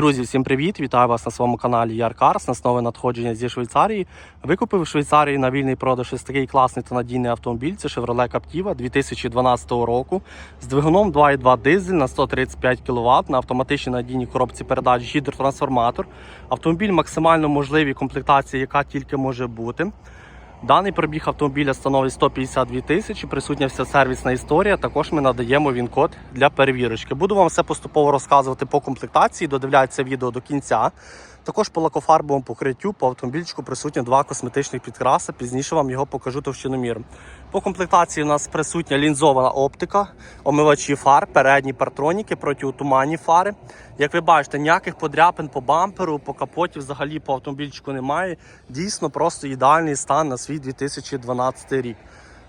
Друзі, всім привіт! Вітаю вас на своєму каналі Яркарс. Нас нове надходження зі Швейцарії. Викупив в Швейцарії на вільний продаж ось такий класний та надійний автомобіль. Це Chevrolet Captiva 2012 року з двигуном 2.2 дизель на 135 кВт на автоматичній надійній коробці передач гідротрансформатор. Автомобіль максимально можливій комплектації, яка тільки може бути. Даний пробіг автомобіля становить 152 тисячі, присутня вся сервісна історія. Також ми надаємо він код для перевірочки. Буду вам все поступово розказувати по комплектації. Додивляйте відео до кінця. Також по лакофарбовому покриттю по автомобільчику присутні два косметичних підкраси. Пізніше вам його покажу товщиноміром. По комплектації у нас присутня лінзована оптика, омивачі фар, передні партроніки, протиотуманні фари. Як ви бачите, ніяких подряпин по бамперу, по капоті взагалі по автомобільчику немає. Дійсно, просто ідеальний стан на свій 2012 рік.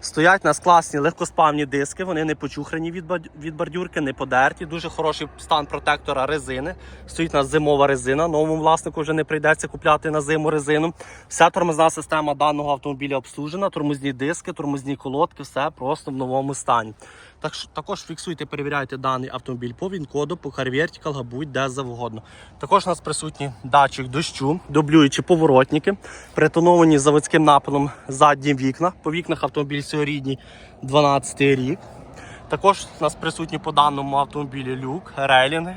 Стоять у нас класні легкоспавні диски, вони не почухрані від, бардюрки, не подерті. Дуже хороший стан протектора резини. Стоїть у нас зимова резина. Новому власнику вже не прийдеться купляти на зиму резину. Вся тормозна система даного автомобіля обслужена, тормозні диски, тормозні колодки, все просто в новому стані. Так, що- також фіксуйте, перевіряйте даний автомобіль по він-коду, по CarVertical, будь-де завгодно. Також у нас присутній датчик дощу, дублюючі поворотники, притоновані заводським напилом задні вікна. По вікнах автомобіль сьогодні 12 рік. Також у нас присутні по даному автомобілі люк, рейлінги.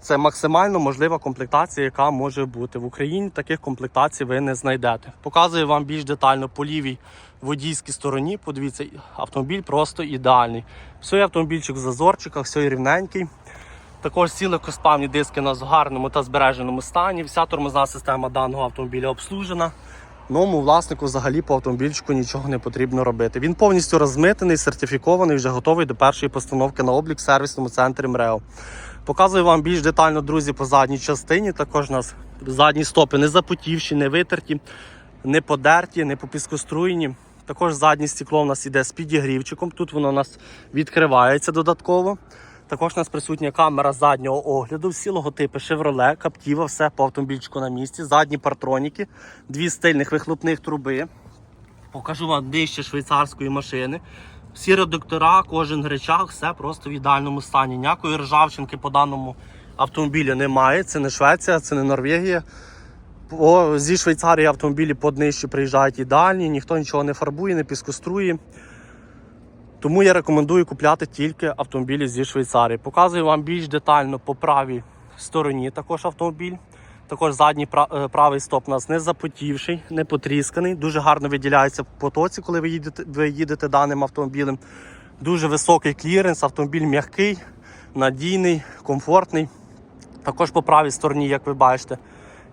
Це максимально можлива комплектація, яка може бути. В Україні таких комплектацій ви не знайдете. Показую вам більш детально по лівій водійській стороні. Подивіться, автомобіль просто ідеальний. Все автомобільчик в зазорчиках, все рівненький. Також легкоспавні диски в гарному та збереженому стані. Вся тормозна система даного автомобіля обслужена. Новому власнику взагалі по автомобільчику нічого не потрібно робити. Він повністю розмитений, сертифікований, вже готовий до першої постановки на облік в сервісному центрі МРЕО. Показую вам більш детально, друзі, по задній частині. Також у нас задні стопи не запотівші, не витерті, не подерті, не попіскоструєні. Також заднє стекло у нас іде з підігрівчиком. Тут воно у нас відкривається додатково. Також у нас присутня камера заднього огляду, всі логотипи Chevrolet, Captiva, все по автомобільчику на місці, задні партроніки, дві стильних вихлопних труби. Покажу вам нижче швейцарської машини. Всі редуктора, кожен гречак, все просто в ідеальному стані. Ніякої ржавчинки по даному автомобілю немає. Це не Швеція, це не Норвегія. По, зі Швейцарії автомобілі по днищі приїжджають ідеальні, ніхто нічого не фарбує, не піскострує. Тому я рекомендую купляти тільки автомобілі зі Швейцарії. Показую вам більш детально по правій стороні також автомобіль. Також задній е, правий стоп у нас не запотівший, не потрісканий. Дуже гарно виділяється в потоці, коли ви їдете, ви їдете даним автомобілем. Дуже високий кліренс, автомобіль м'який, надійний, комфортний. Також по правій стороні, як ви бачите,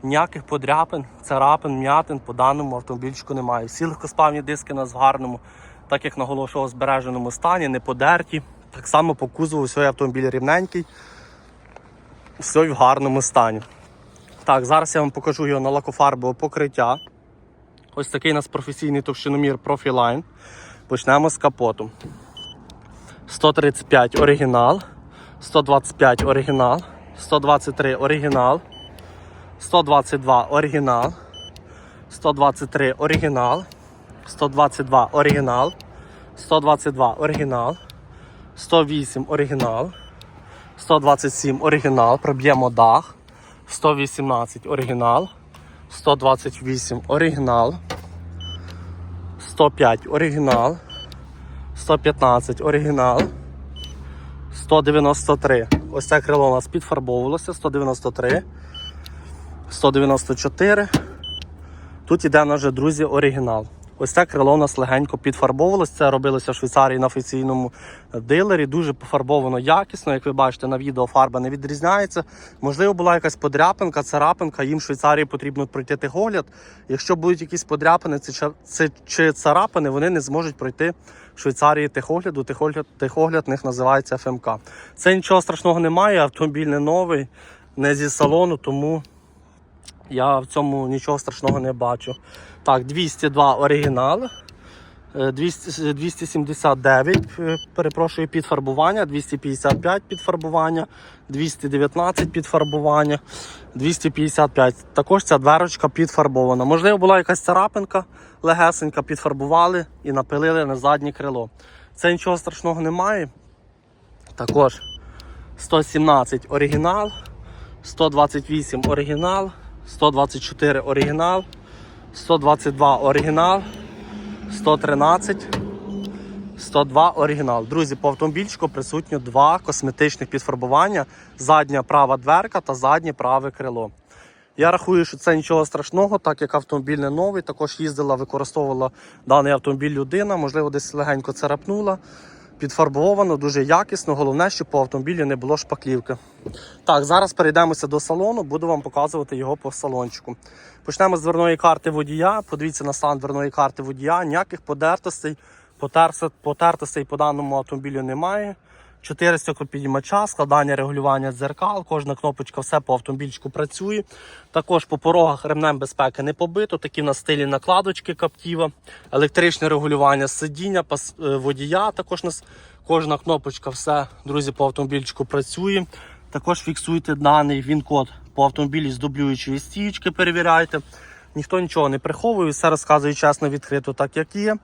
ніяких подряпин, царапин, м'ятин по даному автомобільчику немає. Всі легкоспавні диски у нас в гарному, так як наголошував, збереженому стані, не подерті. Так само по кузову все автомобіль рівненький, все в гарному стані. Так, зараз я вам покажу його на лакофарбове покриття. Ось такий у нас професійний товщиномір Profiline. Почнемо з капоту. 135 оригінал, 125 оригінал, 123 оригінал, 122 оригінал, 123 оригінал, 122 оригінал, 122 оригінал, 108 оригінал, 127 оригінал, проб'ємо дах, 118 оригінал, 128 оригінал, 105 оригінал, 115 оригінал, 193. Ось це крило у нас підфарбовувалося, 193, 194. Тут іде наш друзі, оригінал. Ось це крило у нас легенько підфарбовувалося. Це робилося в Швейцарії на офіційному дилері. Дуже пофарбовано якісно. Як ви бачите, на відео фарба не відрізняється. Можливо, була якась подряпинка, царапинка. Їм в Швейцарії потрібно пройти техогляд. Якщо будуть якісь подряпини чи, царапини, вони не зможуть пройти в Швейцарії техогляду. Техогляд, техогляд в них називається ФМК. Це нічого страшного немає. Автомобіль не новий, не зі салону, тому. Я в цьому нічого страшного не бачу. Так, 202 оригінал. е, 200, 279, е, перепрошую, підфарбування, 255 підфарбування, 219 підфарбування, 255. Також ця дверочка підфарбована. Можливо, була якась царапинка легесенька, підфарбували і напилили на заднє крило. Це нічого страшного немає. Також 117 оригінал, 128 оригінал, 124 оригінал, 122 оригінал, 113, 102 оригінал. Друзі, по автомобільчику присутні два косметичних підфарбування: задня права дверка та заднє праве крило. Я рахую, що це нічого страшного, так як автомобіль не новий. Також їздила, використовувала даний автомобіль людина, можливо, десь легенько царапнула. Підфарбовано, дуже якісно. Головне, щоб по автомобілі не було шпаклівки. Так, зараз перейдемося до салону, буду вам показувати його по салончику. Почнемо з дверної карти водія. Подивіться на стан дверної карти водія. Ніяких подертостей, потертостей по даному автомобілю немає. 4 стеклопідіймача, складання регулювання дзеркал, кожна кнопочка, все по автомобільчику працює. Також по порогах ремнем безпеки не побито. Такі на стилі накладочки Captiva, електричне регулювання сидіння, е, водія. Також нас кожна кнопочка, все, друзі, по автомобільчику працює. Також фіксуйте даний він-код по автомобілі з дублюючої стічки, перевіряйте. Ніхто нічого не приховує, все розказує чесно, відкрито, так як є.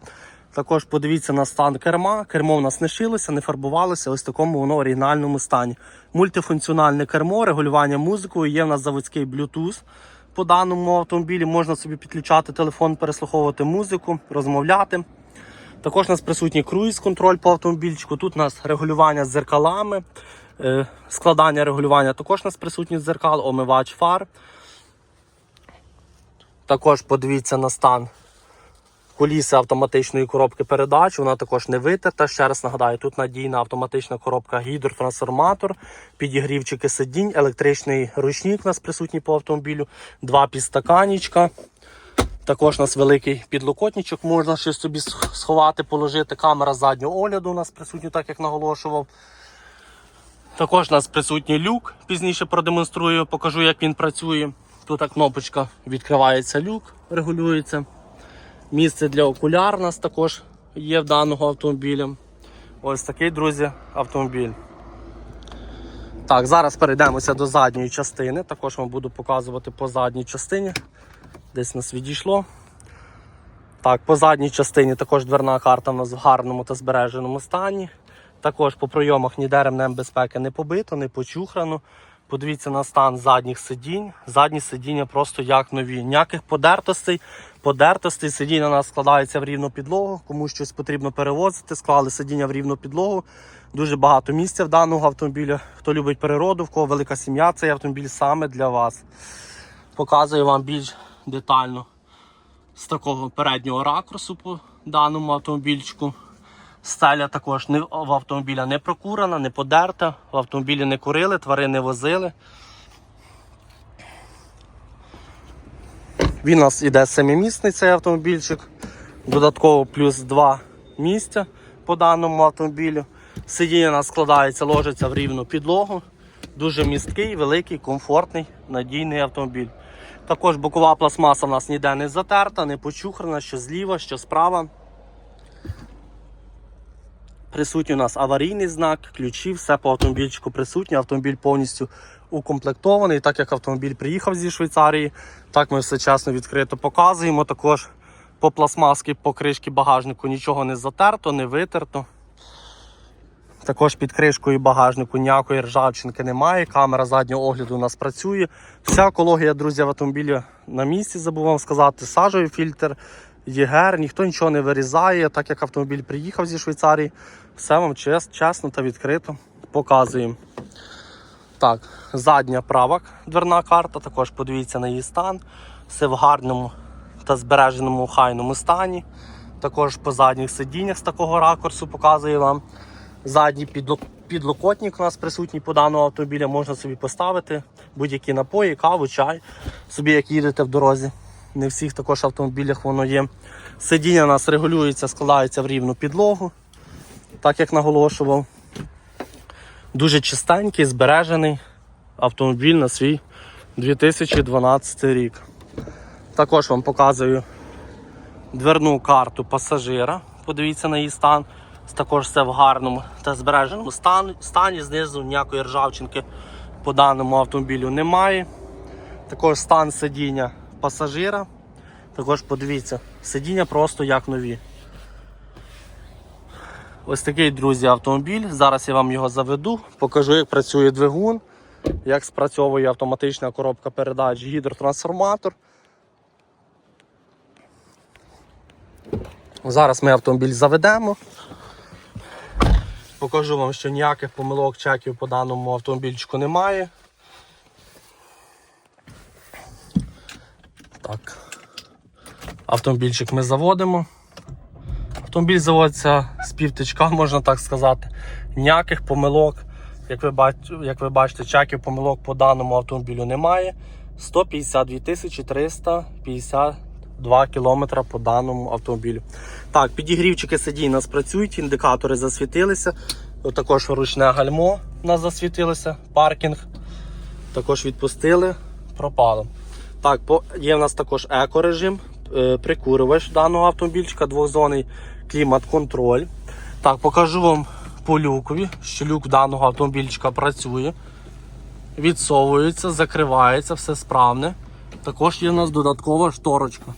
Також подивіться на стан керма. Кермо в нас не шилося, не фарбувалося. Ось в такому воно оригінальному стані. Мультифункціональне кермо, регулювання музикою. Є в нас заводський Bluetooth. По даному автомобілі можна собі підключати телефон, переслуховувати музику, розмовляти. Також у нас присутній круїз-контроль по автомобільчику. Тут у нас регулювання з зеркалами, е, складання регулювання. Також у нас присутні зеркал, омивач фар. Також подивіться на стан Куліси автоматичної коробки передач, вона також не витерта. Ще раз нагадаю, тут надійна автоматична коробка гідротрансформатор, підігрівчики сидінь, електричний ручник у нас присутній по автомобілю, два підстаканічка. Також у нас великий підлокотничок, можна щось собі сховати, положити. Камера заднього огляду у нас присутня, так як наголошував. Також у нас присутній люк, пізніше продемонструю, покажу, як він працює. Тут кнопочка відкривається люк, регулюється. Місце для окуляр у нас також є в даного автомобіля. Ось такий, друзі, автомобіль. Так, зараз перейдемося до задньої частини. Також вам буду показувати по задній частині. Десь нас відійшло. Так, по задній частині також дверна карта у нас в гарному та збереженому стані. Також по пройомах ніде ремнем безпеки не побито, не почухрано. Подивіться на стан задніх сидінь. Задні сидіння просто як нові. Ніяких подертостей. Подертостей сидіння у нас складається в рівну підлогу. Кому щось потрібно перевозити, склали сидіння в рівну підлогу. Дуже багато місця в даного автомобіля. Хто любить природу, в кого велика сім'я, цей автомобіль саме для вас. Показую вам більш детально з такого переднього ракурсу по даному автомобільчику. Стеля також в автомобіля не прокурена, не подерта, в автомобілі не курили, тварин не возили. Він у нас іде семимісний цей автомобільчик. Додатково плюс два місця по даному автомобілю. Сидіння у нас складається, ложиться в рівну підлогу. Дуже місткий, великий, комфортний, надійний автомобіль. Також бокова пластмаса у нас ніде не затерта, не почухрана, що зліва, що справа. Присутній у нас аварійний знак, ключі, все по автомобільчику присутнє. Автомобіль повністю укомплектований. Так як автомобіль приїхав зі Швейцарії, так ми все чесно відкрито показуємо. Також по пластмаски, по кришки багажнику нічого не затерто, не витерто. Також під кришкою багажнику ніякої ржавчинки немає. Камера заднього огляду у нас працює. Вся екологія, друзі, в автомобілі на місці, забув вам сказати. Сажовий фільтр, ЄГР, ніхто нічого не вирізає, так як автомобіль приїхав зі Швейцарії. Все вам чесно та відкрито показуємо. Так, задня права дверна карта, також подивіться на її стан. Все в гарному та збереженому хайному стані. Також по задніх сидіннях з такого ракурсу показую вам. Задній підло- підлокотник у нас присутній по даному автомобілю, можна собі поставити будь-які напої, каву, чай, собі як їдете в дорозі. Не всіх також автомобілях воно є. Сидіння у нас регулюється, складається в рівну підлогу, так як наголошував. Дуже чистенький, збережений автомобіль на свій 2012 рік. Також вам показую дверну карту пасажира. Подивіться на її стан. Також все в гарному та збереженому стані. стані. Знизу ніякої ржавчинки по даному автомобілю немає. Також стан сидіння пасажира. Також подивіться, сидіння просто як нові. Ось такий, друзі, автомобіль. Зараз я вам його заведу, покажу, як працює двигун. як спрацьовує автоматична коробка передач, гідротрансформатор. Зараз ми автомобіль заведемо. Покажу вам, що ніяких помилок, чеків по даному автомобільчику немає. Так. Автомобільчик ми заводимо. Автомобіль заводиться з півтичка, можна так сказати. Ніяких помилок, як ви, бач, як ви бачите, чеків помилок по даному автомобілю немає. 152 тисячі 352 кілометра по даному автомобілю. Так, підігрівчики сидінь у нас працюють, індикатори засвітилися. Також ручне гальмо у нас засвітилося, паркінг. Також відпустили, пропало. Так, є в нас також екорежим, е, прикурювач даного автомобільчика, двохзонний клімат-контроль. Так, покажу вам по люкові, що люк даного автомобільчика працює. Відсовується, закривається, все справне. Також є в нас додаткова шторочка,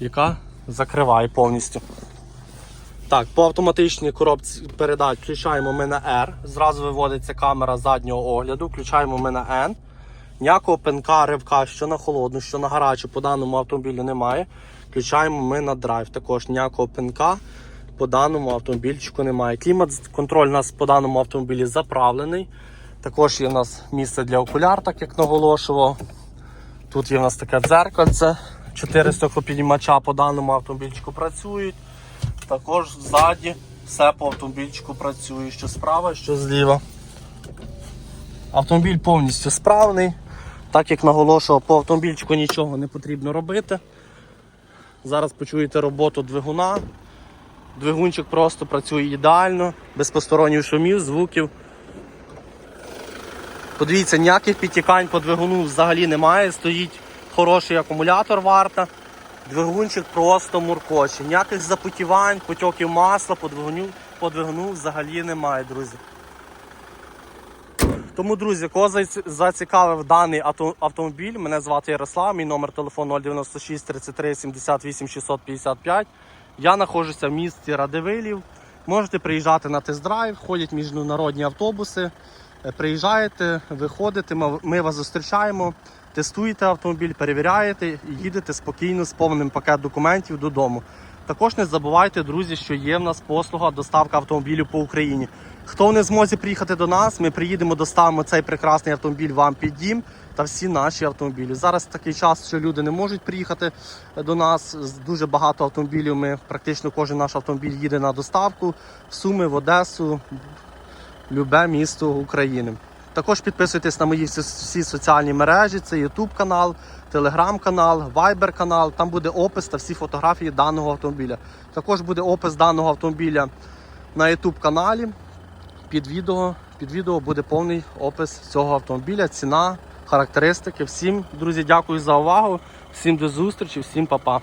яка закриває повністю. Так, по автоматичній коробці передач включаємо ми на R. Зразу виводиться камера заднього огляду, включаємо ми на N. Ніякого пинка, ривка, що на холодну, що на гарячу по даному автомобілю немає. Включаємо ми на драйв. Також ніякого пинка по даному автомобільчику немає. Клімат-контроль у нас по даному автомобілі заправлений. Також є у нас місце для окуляр, так як наголошував. Тут є у нас таке дзеркальце. Чотири стеклопідіймача по даному автомобільчику працюють. Також ззаді все по автомобільчику працює, що справа, що зліва. Автомобіль повністю справний. Так як наголошував, по автомобільчику нічого не потрібно робити. Зараз почуєте роботу двигуна. Двигунчик просто працює ідеально, без посторонніх шумів, звуків. Подивіться, ніяких підтікань по двигуну взагалі немає. Стоїть хороший акумулятор варта. Двигунчик просто муркоче. Ніяких запотівань, потьоків масла по двигуну, по двигуну взагалі немає, друзі. Тому, друзі, кого зацікавив даний автомобіль, мене звати Ярослав, мій номер телефону 096 33 78 655. Я знаходжуся в місті Радивилів. Можете приїжджати на тест-драйв, ходять міжнародні автобуси. Е, Приїжджаєте, виходите, ми- вас зустрічаємо, тестуєте автомобіль, перевіряєте і їдете спокійно з повним пакет документів додому. Також не забувайте, друзі, що є в нас послуга доставка автомобілів по Україні. Хто не зможе приїхати до нас, ми приїдемо, доставимо цей прекрасний автомобіль вам під дім та всі наші автомобілі. Зараз такий час, що люди не можуть приїхати до нас. Дуже багато автомобілів. Ми практично кожен наш автомобіль їде на доставку в Суми, в Одесу, любе місто України. Також підписуйтесь на мої всі соціальні мережі, це YouTube канал, Telegram канал, Viber канал. Там буде опис та всі фотографії даного автомобіля. Також буде опис даного автомобіля на YouTube каналі. Під відео, під відео буде повний опис цього автомобіля, ціна, характеристики. Всім, друзі, дякую за увагу. Всім до зустрічі, всім па-па.